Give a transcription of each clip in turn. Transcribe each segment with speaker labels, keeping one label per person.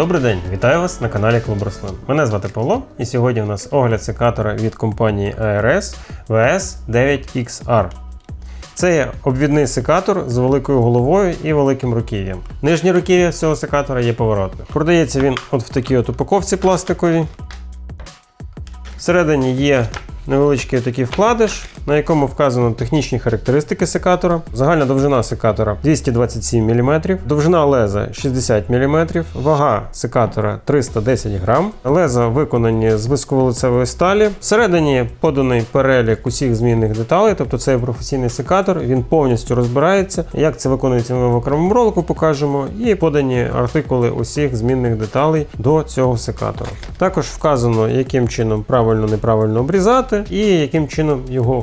Speaker 1: Добрий день, вітаю вас на каналі Клуб Рослин. Мене звати Павло, і сьогодні у нас огляд секатора від компанії ARS VS9XR. Це є обвідний секатор з великою головою і великим руків'ям. Нижнє руків'я цього секатора є поворотне. Продається він от в такій от упаковці пластиковій. Всередині є невеличкий такий вкладиш, на якому вказано технічні характеристики секатора. Загальна довжина секатора 227 мм, довжина леза 60 мм, вага секатора 310 грам. Леза виконані з висковолицевої сталі. Всередині поданий перелік усіх змінних деталей, тобто це професійний секатор, він повністю розбирається. Як це виконується, ми в окремому ролику покажемо. І подані артикули усіх змінних деталей до цього секатора. Також вказано, яким чином правильно неправильно обрізати і яким чином його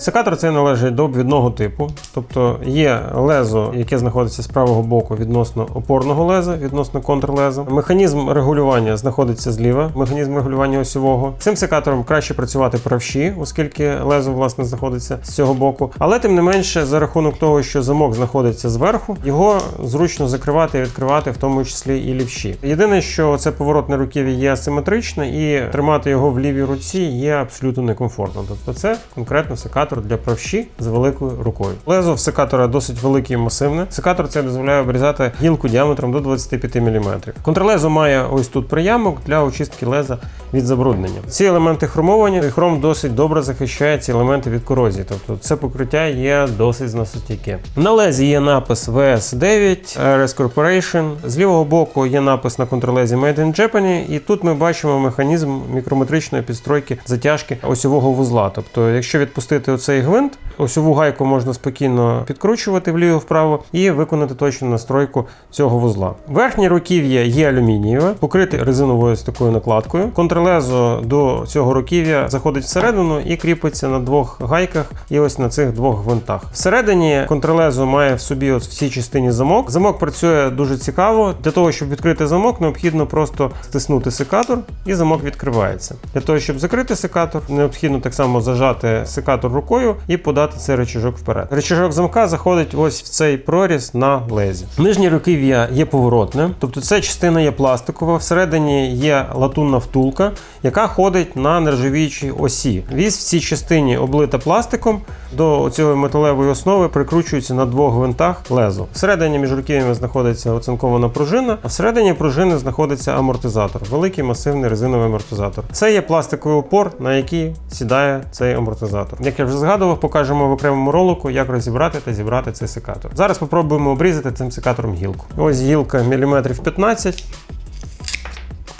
Speaker 1: Секатор цей належить до обвідного типу, тобто є лезо, яке знаходиться з правого боку відносно опорного леза, відносно контрлеза. Механізм регулювання знаходиться зліва, механізм регулювання осьового. Цим секатором краще працювати правші, оскільки лезо власне знаходиться з цього боку. Але тим не менше, за рахунок того, що замок знаходиться зверху, його зручно закривати і відкривати, в тому числі і лівші. Єдине, що це поворотне руків'я є асиметричне, і тримати його в лівій руці є абсолютно некомфортно. Тобто, це конкретно секатор для правші з великою рукою. Лезо в секатора досить велике і масивне. Секатор це дозволяє обрізати гілку діаметром до 25 мм. Контрлезо має ось тут приямок для очистки леза від забруднення. Ці елементи хромовані, і хром досить добре захищає ці елементи від корозії. Тобто це покриття є досить зносостійке. На лезі є напис VS9 RS Corporation. З лівого боку є напис на контрлезі Made in Japan, і тут ми бачимо механізм мікрометричної підстройки затяжки осьового вузла. Тобто, якщо відпустити оцей гвинт, осьову гайку можна спокійно підкручувати вліво-вправо і виконати точну настройку цього вузла. Верхнє руків'я є алюмінієве, покрите резиновою з такою накладкою. Контрлезо до цього руків'я заходить всередину і кріпиться на двох гайках, і ось на цих двох гвинтах. Всередині контрлезо має в собі от в цій частині замок. Замок працює дуже цікаво. Для того, щоб відкрити замок, необхідно просто стиснути секатор, і замок відкривається. Для того, щоб закрити секатор, необхідно так само зажати секатор рукою і подати цей речажок вперед. Речажок замка заходить ось в цей проріз на лезі. Нижнє руків'я є поворотне, тобто ця частина є пластикова, всередині є латунна втулка, яка ходить на нержавіючій осі. Вісь в цій частині облита пластиком, до цієї металевої основи прикручується на двох гвинтах лезо. Всередині між руків'ями знаходиться оцинкована пружина, а всередині пружини знаходиться амортизатор, великий масивний резиновий амортизатор. Це є пластиковий опор, на який сідає цей амортизатор. Як я вже згадував, покажемо в окремому ролику, як розібрати та зібрати цей секатор. Зараз спробуємо обрізати цим секатором гілку. Ось гілка міліметрів 15.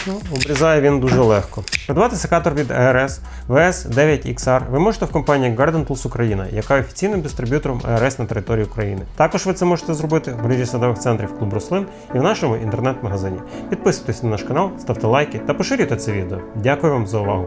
Speaker 1: Ну, Обрізає він дуже легко. Придбати секатор від ARS VS9XR ви можете в компанії Garden Tools Україна, яка є офіційним дистриб'ютором ARS на території України. Також ви це можете зробити в мережі садових центрів Клуб Рослин і в нашому інтернет-магазині. Підписуйтесь на наш канал, ставте лайки та поширюйте це відео. Дякую вам за увагу.